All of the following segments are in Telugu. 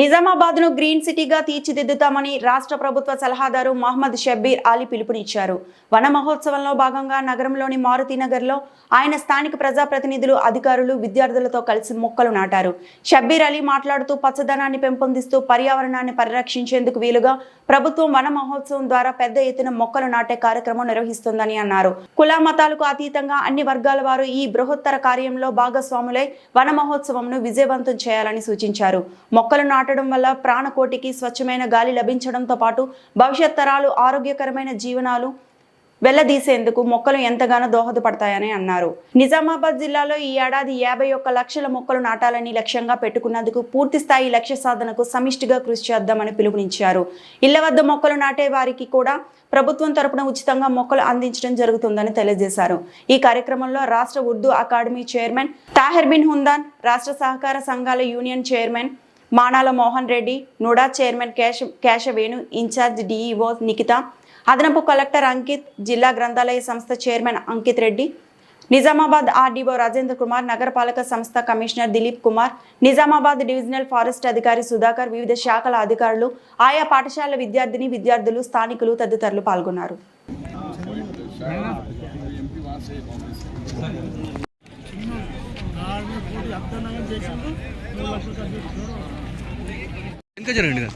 నిజామాబాద్ను గ్రీన్ సిటీగా తీర్చిదిద్దుతామని రాష్ట్ర ప్రభుత్వ సలహాదారు మహమ్మద్ షబ్బీర్ అలీ పిలుపునిచ్చారు. వన మహోత్సవంలో భాగంగా నగరంలోని మారుతినగర్లో ఆయన స్థానిక ప్రజాప్రతినిధులు అధికారులు విద్యార్థులతో కలిసి మొక్కలు నాటారు. షబ్బీర్ అలీ మాట్లాడుతూ పచ్చదనాన్ని పెంపొందిస్తూ పర్యావరణాన్ని పరిరక్షించేందుకు వీలుగా ప్రభుత్వం వన మహోత్సవం ద్వారా పెద్ద ఎత్తున మొక్కలు నాటే కార్యక్రమం నిర్వహిస్తుందని అన్నారు. కుల మతాలకు అతీతంగా అన్ని వర్గాల వారు ఈ బృహత్తర కార్యంలో భాగస్వాములై వన మహోత్సవంను విజయవంతం చేయాలని సూచించారు. మొక్కలు నాట నాటడం వల్ల ప్రాణకోటికి స్వచ్ఛమైన గాలి లభించడంతో పాటు భవిష్యత్ తరాలు ఆరోగ్యకరమైన జీవనాలు వెళ్ళదీసేందుకు మొక్కలు ఎంతగానో దోహదపడతాయని అన్నారు. నిజామాబాద్ జిల్లాలో ఈ ఏడాది యాభై ఒక్క లక్షల మొక్కలు నాటాలని లక్ష్యంగా పెట్టుకున్నందుకు పూర్తి స్థాయి లక్ష్య సాధనకు సమిష్టిగా కృషి చేద్దామని పిలుపునిచ్చారు. ఇళ్ళ వద్ద మొక్కలు నాటే వారికి కూడా ప్రభుత్వం తరపున ఉచితంగా మొక్కలు అందించడం జరుగుతుందని తెలియజేశారు. ఈ కార్యక్రమంలో రాష్ట్ర ఉర్దూ అకాడమీ చైర్మన్ తాహెర్బిన్ హుందాన్ రాష్ట్ర సహకార సంఘాల union chairman Manala Mohan Reddy NUDA chairman Kesha Keshavenu in charge DEO Nikhitha అదనపు కలెక్టర్ అంకిత్ జిల్లా గ్రంథాలయ సంస్థ చైర్మన్ అంకిత్ రెడ్డి నిజామాబాద్ ఆర్డీఓ రాజేంద్ర కుమార్ నగరపాలక సంస్థ commissioner Dilip Kumar Nizamabad divisional forest అధికారి సుధాకర్ వివిధ శాఖల అధికారులు ఆయా పాఠశాల విద్యార్థిని విద్యార్థులు స్థానికులు తదితరులు పాల్గొన్నారు. ఇంకా జరగండి కదా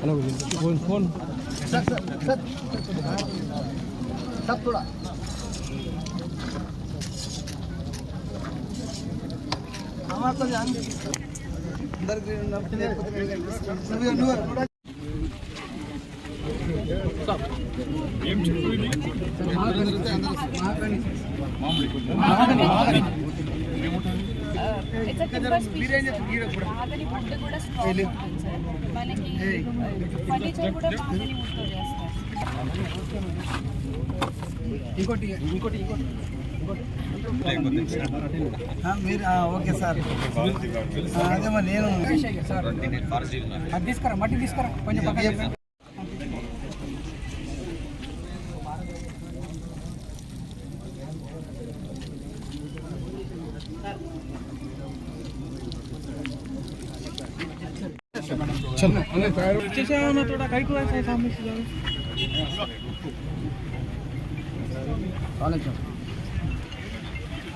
హలో ఫోన్ ఫోన్ ఏం చెప్పు ఇది మామూలు ఇంకోటి ఇంకోటి ఇంకోటి strong ఉంటుంది సార్. మనకి ఫర్నిచర్ కూడా మహాగని wood తో చేస్తారు ఇంకోటి ఇంకోటి ఇంకోటి ఆ, మీరు ఆ, ఓకే సార్ ఆ, అదేమో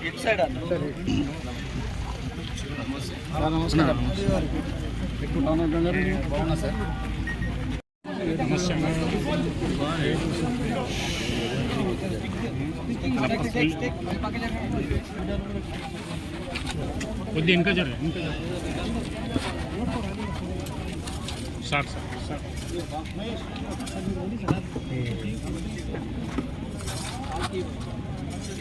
నేను సార్ అది తీసుకురా మట్టి తీసుకురా కొంచెం పక్కన కొద్దిగా ఇంకా జరగ. ఇంకా సార్ సార్ సార్.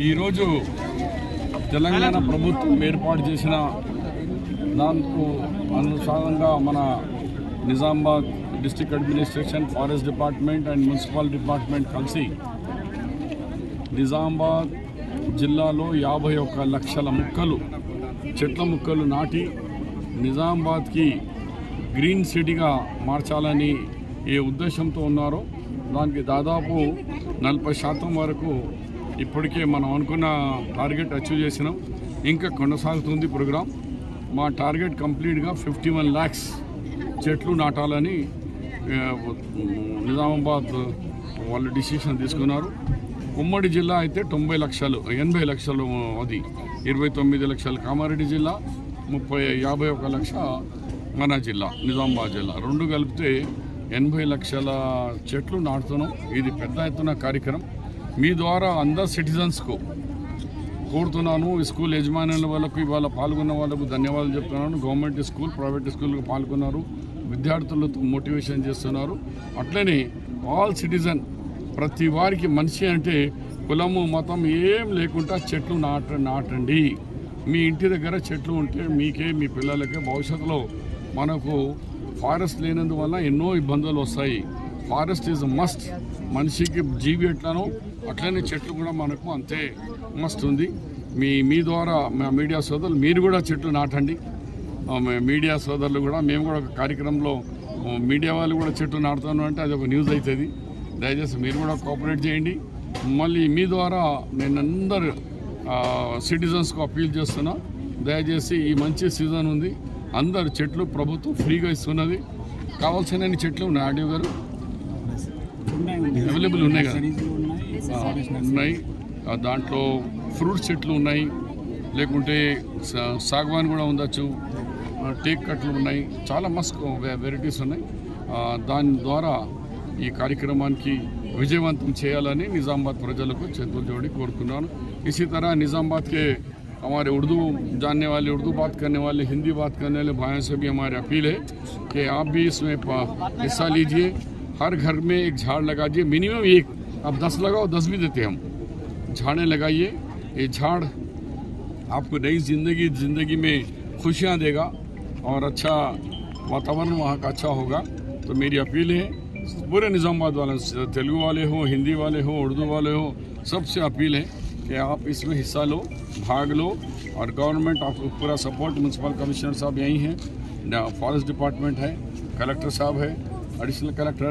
ఈరోజు తెలంగాణ ప్రభుత్వం ఏర్పాటు చేసిన దాంట్లో అనుసారంగా మన Nizamabad district administration forest department and municipal department కలిసి నిజామాబాద్ జిల్లాలో యాభై ఒక్క లక్షల ముక్కలు చెట్ల ముక్కలు నాటి నిజామాబాద్కి గ్రీన్ సిటీగా మార్చాలని ఏ ఉద్దేశంతో ఉన్నారో. దానికి దాదాపు నలభై శాతం వరకు ఇప్పటికే మనం అనుకున్న టార్గెట్ అచీవ్ చేసినాం. ఇంకా కొనసాగుతుంది ప్రోగ్రాం. మా టార్గెట్ కంప్లీట్గా ఫిఫ్టీ వన్ ల్యాక్స్ చెట్లు నాటాలని నిజామాబాద్ వాళ్ళు డిసిషన్ తీసుకున్నారు. ఉమ్మడి జిల్లా అయితే తొంభై లక్షలు ఎనభై లక్షలు అది. ఇరవై తొమ్మిది లక్షలు కామారెడ్డి జిల్లా ముప్పై యాభై ఒక లక్ష మన జిల్లా నిజామాబాద్ జిల్లా. రెండు కలిపితే ఎనభై లక్షల చెట్లు నాటుతున్నాం. ఇది పెద్ద ఎత్తున కార్యక్రమం. మీ ద్వారా అందరు సిటిజన్స్కు కోరుతున్నాను. స్కూల్ యజమానుల వాళ్ళకు ఇవాళ పాల్గొన్న వాళ్ళకు ధన్యవాదాలు చెప్తున్నాను. గవర్నమెంట్ స్కూల్ ప్రైవేట్ స్కూల్కి పాల్గొన్నారు. విద్యార్థులతో మోటివేషన్ చేస్తున్నారు. అట్లనే ఆల్ సిటిజన్ ప్రతి వారికి మనిషి అంటే కులము మతం ఏం లేకుండా చెట్లు నాట నాటండి. మీ ఇంటి దగ్గర చెట్లు ఉంటే మీకే మీ పిల్లలకే భవిష్యత్తులో మనకు ఫారెస్ట్ లేనందువల్ల ఎన్నో ఇబ్బందులు వస్తాయి. ఫారెస్ట్ ఈజ్ మస్ట్ మనిషికి జీవి ఎట్లానో అట్లనే చెట్లు కూడా మనకు అంతే మస్ట్ ఉంది. మీ మీ ద్వారా మా మీడియా సోదరులు మీరు కూడా చెట్లు నాటండి. మీడియా సోదరులు కూడా మేము కూడా ఒక కార్యక్రమంలో మీడియా వాళ్ళు కూడా చెట్లు నాటుతాను అంటే అది ఒక న్యూస్ అవుతుంది దయచేసి మీరు కూడా కోఆపరేట్ చేయండి. మళ్ళీ మీ ద్వారా నేను అందరు సిటిజన్స్కు అప్పీల్ చేస్తున్నా. దయచేసి ఈ మంచి సీజన్ ఉంది. అందరు చెట్లు ప్రభుత్వం ఫ్రీగా ఇస్తున్నది. కావాల్సిన చెట్లు ఉన్నాయి. ఆడియో గారు అవైలబుల్ ఉన్నాయి కదా? ఉన్నాయి. దాంట్లో ఫ్రూట్స్ చెట్లు ఉన్నాయి. లేకుంటే సాగ్వాన్ సాగవాన్ కూడా ఉండొచ్చు. టేక్ కట్లు ఉన్నాయి. చాలా మస్తు వెరైటీస్ ఉన్నాయి. దాని ద్వారా ఈ కార్యక్రమానికి విజయవంతం చేయాలని నిజామాబాద్ ప్రజలకు చేతులు జోడి కోరుకున్నాను इसी तरह निज़ामाबाद के हमारे उर्दू जानने वाले उर्दू बात करने वाले हिंदी बात करने वाले भाइयों से भी हमारी अपील है कि आप भी इसमें प- हिस्सा लीजिए हर घर में एक झाड़ लगाइए मिनिमम एक अब दस लगाओ दस भी देते हम झाड़ें लगाइए ये झाड़ आपको नई ज़िंदगी ज़िंदगी में खुशियाँ देगा और अच्छा वातावरण वहाँ का अच्छा होगा तो मेरी अपील है पूरे निज़ामाबाद वाले, तेलुगु वाले हो, हिंदी वाले हो, उर्दू वाले हो, सबसे अपील है कि आप इसमें हिस्सा लो, भाग लो और गवर्नमेंट आपको पूरा सपोर्ट, म्यूनसिपल कमिश्नर साहब यहीं हैं फॉरेस्ट डिपार्टमेंट है, कलेक्टर साहब है, एडिशनल कलेक्टर